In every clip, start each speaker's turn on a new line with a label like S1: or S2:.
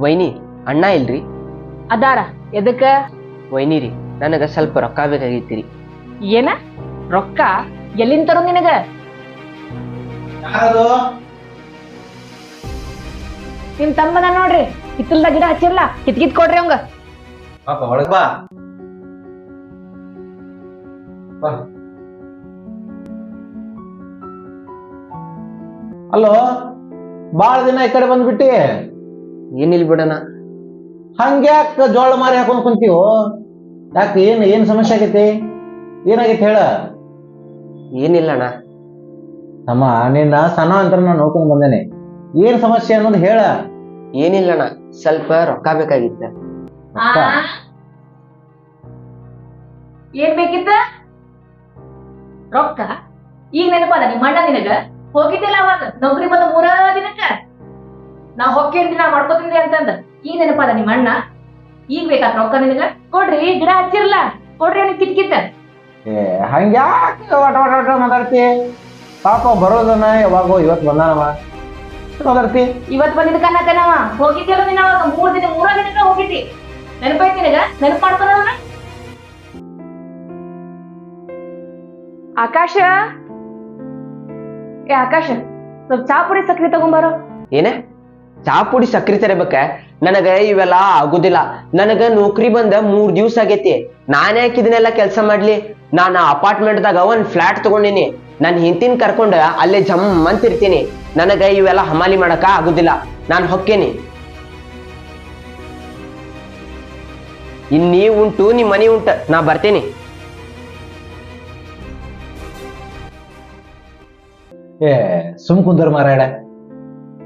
S1: ವೈನಿ ಅಣ್ಣ ಇಲ್ರಿ?
S2: ಅದಾರ ಎದಕ್ಕ?
S1: ವೈನಿರಿ ನನಗ ಸ್ವಲ್ಪ ರೊಕ್ಕ ಬೇಕಾಗಿತ್ತೀರಿ.
S2: ಏನ? ರೊಕ್ಕ? ಎಲ್ಲಿಂದ ತರೋ ನಿನಗ? ನಿಮ್ ತಮ್ಮನ ನೋಡ್ರಿ ಹಿತ್ತಲ್ದ ಗಿಡ ಹಚ್ಚಿರ್ಲ ಕಿತ್ ಕಿತ್ ಕೊಡ್ರಿ ಅವಂಗ.
S3: ಬಾ. ಬಾ. ಅಲ್ಲೋ ಬಾಳ ದಿನ ಈ ಕಡೆ ಬಂದ್ಬಿಟ್ಟಿ?
S1: ಏನಿಲ್ ಬಿಡೋಣ.
S3: ಹಂಗ್ಯಾಕ ಜೋಳ ಮಾರಿ ಹಾಕೊಂಡ್ ಕುಂತೀವೋ? ಯಾಕೆ ಏನ್ ಏನ್ ಸಮಸ್ಯೆ ಆಗೈತಿ? ಏನಾಗೈತಿ ಹೇಳ.
S1: ಏನಿಲ್ಲಣ್ಣ
S3: ತಮ್ಮ ನಿನ್ನ ಸಣ್ಣ ಅಂತ ನಾನು ನೋಡ್ಕೊಂಡ್ ಬಂದೇನೆ. ಏನ್ ಸಮಸ್ಯೆ ಅನ್ನೋದು ಹೇಳ.
S1: ಏನಿಲ್ಲಣ್ಣ ಸ್ವಲ್ಪ ರೊಕ್ಕ ಬೇಕಾಗಿತ್ತ.
S2: ಏನ್ ಬೇಕಿತ್ತ? ರೊಕ್ಕ? ಈಗ ನೆನಪದ ನಿಮ್ಮ ಅಣ್ಣ ನಿನಗ. ಹೋಗಿದ್ದಿಲ್ಲ ಅವಾಗ ನೌಕರಿ ಬಂದ ಮೂರ ನಾ ಹೊಕ್ಕೇನ್ರಿ ನಾ ಮಾಡ್ಕೋತೀನಿ ಅಂತಂದ. ಈಗ ನೆನಪದ ನಿಮ್ಮ ಅಣ್ಣ? ಈಗ ಬೇಕಾದ ರೊಕ್ಕ ನಿನಗ? ಕೊಡ್ರಿ ಗಿಡ ಹಚ್ಚಿರ್ಲ. ಕೊಡ್ರಿ ಅವ್ನಿಗೆ ಕಿತ್ಕಿತ್ತ
S3: ಏ ಹಂಗ್ಯಾಕೆ ಮಾತಾಡ್ತಿ? ಪಾಪ ಬರೋದನ್ನ ಯಾವಾಗೋ ಇವತ್ತು ಬಂದಾನವ. ಮಾತಾಡ್ತಿ?
S2: ಇವತ್ ಬಂದಿದ್ ಕನ್ನತನವ. ಹೋಗಿದ್ದೆ ನೀನ್ ಅವಾಗ? ಮೂರ್ ದಿನ ಮೂರ ದಿನ ಹೋಗಿದ್ದಿ. ನೆನಪೈತಿ ನಿನಗ? ನೆನಪ್ ಮಾಡ್ಕೊಂಡ ಆಕಾಶ? ಏ ಆಕಾಶ ಸ್ವಲ್ಪ ಚಾ ಪುಡಿ ಸಕ್ರಿ ತಗೊಂಬಾರೋ
S1: ಏನ? ಚಾ ಪುಡಿ ಸಕ್ರಿ ತರಬೇಕ ನನಗ ಇವೆಲ್ಲ ಆಗುದಿಲ್ಲ. ನನಗ ನೌಕರಿ ಬಂದ ಮೂರ್ ದಿವ್ಸ ಆಗೇತಿ. ನಾನ್ ಯಾಕೆ ಇದನ್ನೆಲ್ಲ ಕೆಲಸ ಮಾಡ್ಲಿ? ನಾನು ಅಪಾರ್ಟ್ಮೆಂಟ್ ದಾಗ ಒಂದ್ ಫ್ಲಾಟ್ ತಗೊಂಡಿನಿ. ನನ್ ಹಿಂತಿನ ಕರ್ಕೊಂಡ ಅಲ್ಲೇ ಜಮ್ ಅಂತ ಇರ್ತೀನಿ. ನನಗ ಇವೆಲ್ಲ ಹಮಾಲಿ ಮಾಡಕ ಆಗುದಿಲ್ಲ. ನಾನ್ ಹೊಕ್ಕೇನಿ. ಇನ್ ನೀ ಉಂಟು, ನಿಮ್ ಮನಿ ಉಂಟ. ನಾ ಬರ್ತೇನಿ.
S3: ಏ, ಸುಮ್ ಕುಂದರ್ ಮಾರಾಯಣ.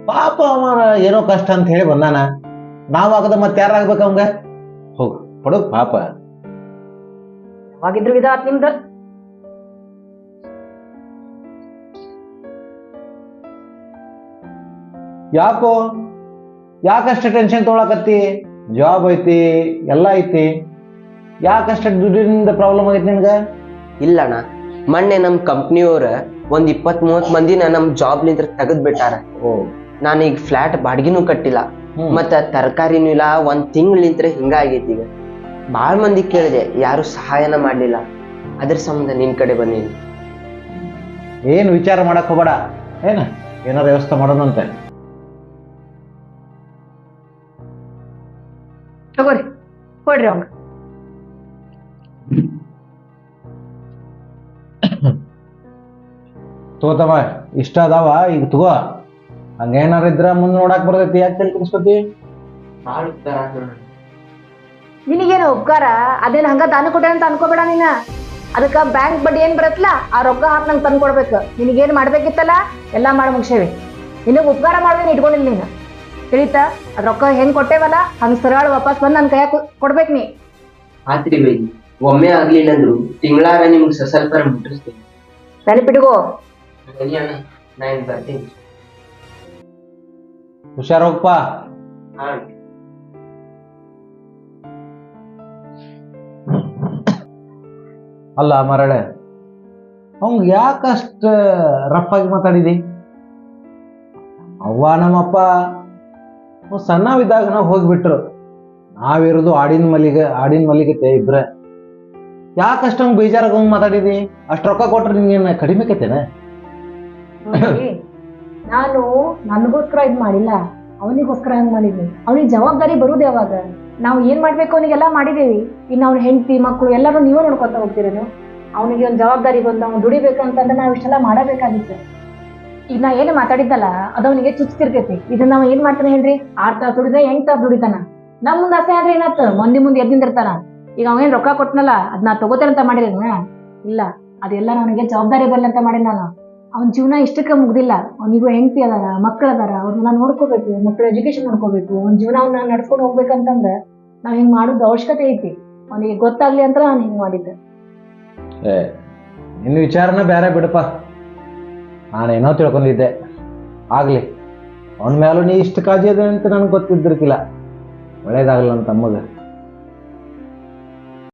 S3: ಪಾಪ ಅವ ಏನೋ ಕಷ್ಟ ಅಂತ ಹೇಳಿ ಬಂದಾನ. ನಾವಾಗದ ಆಗದ ಮತ್ತೆ ಯಾರಾಗ್ಬೇಕು ಅವಂಗ? ಹೋಗು ಪಡು ಪಾಪ.
S2: ಯಾವಾಗಿದ್ರು ಇದಾತ್ ನಿಮ್ದು.
S3: ಯಾಕೋ? ಯಾಕಷ್ಟು ಟೆನ್ಷನ್ ತೊಗೊಳಕತ್ತಿ? ಜಾಬ್ ಐತಿ ಎಲ್ಲ ಐತಿ. ಯಾಕಷ್ಟು ದುಡ್ಡಿನಿಂದ ಪ್ರಾಬ್ಲಮ್ ಆಗೈತಿ ನಿನ್ಗ?
S1: ಇಲ್ಲಣ್ಣ ಮೊನ್ನೆ ನಮ್ಮ ಕಂಪ್ನಿಯವ್ರ ಒಂದ್ ಇಪ್ಪತ್ ಮೂವತ್ ಮಂದಿನ ನಮ್ ಜಾಬ್ ನಿಂತ್ರ ತೆಗದ್ ಬಿಟ್ಟಾರ
S3: ಓ.
S1: ನಾನು ಈಗ ಫ್ಲಾಟ್ ಬಾಡ್ಗಿನೂ ಕಟ್ಟಿಲ್ಲ. ಮತ್ತ ತರಕಾರಿನೂ ಇಲ್ಲ ಒಂದ್ ತಿಂಗಳಿಂತ್ರ ಹಿಂಗ ಆಗೇತಿ ಈಗ. ಬಾಳ್ ಮಂದಿ ಕೇಳಿದೆ ಯಾರು ಸಹಾಯನ ಮಾಡ್ಲಿಲ್ಲ. ಅದ್ರ ಸಂಬಂಧ ನಿನ್ ಕಡೆ ಬಂದೀನಿ
S3: ಏನ್ ವಿಚಾರ ಮಾಡಕ್ ಹೋಗಬೇಡ. ಏನ? ಏನಾರ ವ್ಯವಸ್ಥೆ ಮಾಡೋಣಂತೆ.
S2: ತಗೋರಿ ಕೊಡ್ರಿ ಅವಂಗ.
S3: ತಗೋತಮ್ಮ ಇಷ್ಟ ಅದಾವ ಈಗ ತಗೋ. ಹಂಗೇನಾರ ಇದ್ರ ಮುಂದ್ ನೋಡಕ್ ಬರ್ತೈತಿ ಯಾಕೆ ತಲೆ ಕೆಡಿಸ್ಕೊತಿ
S2: ನಿನಗೇನು ಉಪಕಾರ? ಅದೇನ್ ಹಂಗ ದಾನ ಕೊಟ್ಟೆ ಅಂತ ಅನ್ಕೋಬೇಡ ನೀನ. ಅದಕ್ಕ ಬ್ಯಾಂಕ್ ಬಡ್ಡಿ ಏನ್ ಬರತ್ಲ? ಆ ರೊಕ್ಕ ಹಾಕಿ ನಂಗೆ ತಂದು ಕೊಡ್ಬೇಕು. ನಿನಗೇನ್ ಮಾಡ್ಬೇಕಿತ್ತಲ್ಲ? ಎಲ್ಲಾ ಮಾಡಿ ಮುಗಿಸೇವಿ. ನಿನಗ ಉಪಕಾರ ಮಾಡ್ದೇನೆ ಇಟ್ಕೊಂಡಿಲ್ಲ ನೀನು. ತಿಳಿತಾ? ಅದ್ ರೊಕ್ಕ ಹೆಂಗ್ ಕೊಟ್ಟೇವಲ್ಲ? ಹಂಗ ಸರಳ ವಾಪಸ್ ಬಂದ್ ನನ್ ಕೈಯಾಗ ಕೊಡ್ಬೇಕು ನೀ.
S1: ಆತ್ರಿ ಬೈ ಒಮ್ಮೆ ಆಗ್ಲಿಲ್ಲ ಅಂದ್ರು ತಿಂಗಳಾರ ನಿಮ್ಗೆ ಸಸಲ್ಪರ ಮುಟ್ಟಿಸ್ತೀನಿ
S2: ನೆನಪಿಟ್ಕೋ
S1: ಸರಿ ಅಣ್ಣ ನಾ ಬರ್ತೀನಿ.
S3: ಹುಷಾರ್ ಹೋಗಪ್ಪ ಅಲ್ಲ ಮರಳೆ ಅವಂಗ ಯಾಕಷ್ಟ ರಫ್ ಆಗಿ ಮಾತಾಡಿದಿ? ಅವ್ವ ನಮ್ಮಪ್ಪ ಸಣ್ಣವಿದ್ದಾಗ ನಾವು ಹೋಗ್ಬಿಟ್ರು. ನಾವಿರೋದು ಆಡಿನ ಮಲ್ಲಿಗೆ ಆಡಿನ ಮಲ್ಲಿಗೆ ಇಬ್ರೆ. ಯಾಕಷ್ಟ ಬೇಜಾರಾಗ ಹಂಗ್ ಮಾತಾಡಿದಿ? ಅಷ್ಟು ರೊಕ್ಕ ಕೊಟ್ರೆ ನಿಂಗೇನ ಕಡಿಮೆ ಕೈತೇನ?
S2: ನಾನು ನನಗೋಸ್ಕರ ಇದು ಮಾಡಿಲ್ಲ. ಅವನಿಗೋಸ್ಕರ ಹಂಗ್ ಮಾಡಿದ್ವಿ ಅವನಿಗೆ ಜವಾಬ್ದಾರಿ ಬರುದು ಯಾವಾಗ ನಾವು ಏನ್ ಮಾಡ್ಬೇಕು ಅವನಿಗೆಲ್ಲ ಮಾಡಿದೀವಿ. ಇನ್ನು ಅವ್ನ ಹೆಂಡತಿ ಮಕ್ಕಳು ಎಲ್ಲರೂ ನೀವೇ ನೋಡ್ಕೊತ ಹೋಗ್ತಿರೋದು ಅವನಿಗೆ ಒಂದು ಜವಾಬ್ದಾರಿ ಬಂದು ಅವ್ನು ದುಡಿಬೇಕಂತಂದ್ರೆ ನಾವು ಇಷ್ಟೆಲ್ಲ ಮಾಡಬೇಕಾಗಿತ್ತು. ಈಗ ನಾ ಏನು ಮಾತಾಡಿದ್ದಲ್ಲ, ಅದು ಅವನಿಗೆ ಚುಚ್ತಿರ್ತೈತಿ ಇದನ್ನ ನಾವು ಏನ್ ಮಾಡ್ತಾನೆ ಹೇಳ್ರಿ? ಆರ್ ತಾಸು ದುಡಿದ ಎಂಟ್ ತಾಸು ದುಡಿತಾನ. ನಮ್ ಮುಂದೆ ಆಸೆ ಆದ್ರೆ ಏನಾಯ್ತು ಮಂದಿ ಮುಂದೆ ಎದ್ದಿಂದಿರ್ತಾನ ಈಗ ಅವನೇನ್ ರೊಕ್ಕ ಕೊಟ್ನಲ್ಲ ಅದ್ ನಾ ತಗೋತೇನೆ ಅಂತ ಮಾಡಿರೇನ? ಇಲ್ಲ. ಅದೆಲ್ಲ ನನಗೆ ಜವಾಬ್ದಾರಿ ಬರಲ್ಲ ಅಂತ ಮಾಡಿ ನಾನು. ಅವನ ಜೀವನ ಇಷ್ಟಕ್ಕೆ ಮುಗ್ದಿಲ್ಲ. ಅವನಿಗೂ ಹೆಂಡತಿ ಅದಾರ ಮಕ್ಕಳು ಅದಾರ ಅವ್ರನ್ನ ನೋಡ್ಕೋಬೇಕು ಮಕ್ಕಳ ಎಜುಕೇಶನ್ ನೋಡ್ಕೋಬೇಕು. ಅವ್ನ ಜೀವನ ಅವ್ನ ನಡ್ಸ್ಕೊಂಡು ಹೋಗ್ಬೇಕಂತಂದ್ರೆ ನಾವ್ ಹಿಂಗೆ ಮಾಡೋದು ಅವಶ್ಯಕತೆ ಐತಿ. ಅವನಿಗೆ ಗೊತ್ತಾಗ್ಲಿ ಅಂತ ನಾನು ಹಿಂಗೆ ಮಾಡಿದ್ದೆ.
S3: ಏ ನಿನ್ನ ವಿಚಾರನ ಬೇರೆ ಬಿಡಪ್ಪ. ನಾನೇನೋ ತಿಳ್ಕೊಂಡಿದ್ದೆ. ಆಗಲಿ, ಅವನ ಮೇಲೂ ನೀ ಇಷ್ಟು ಕಾಜಿ ಅದ ಅಂತ ನನಗೆ ಗೊತ್ತಿದ್ದಿರ್ಕಿಲ್ಲ ಒಳ್ಳೇದಾಗಲ್ಲ ನನ್ನ ತಮ್ಮಗ.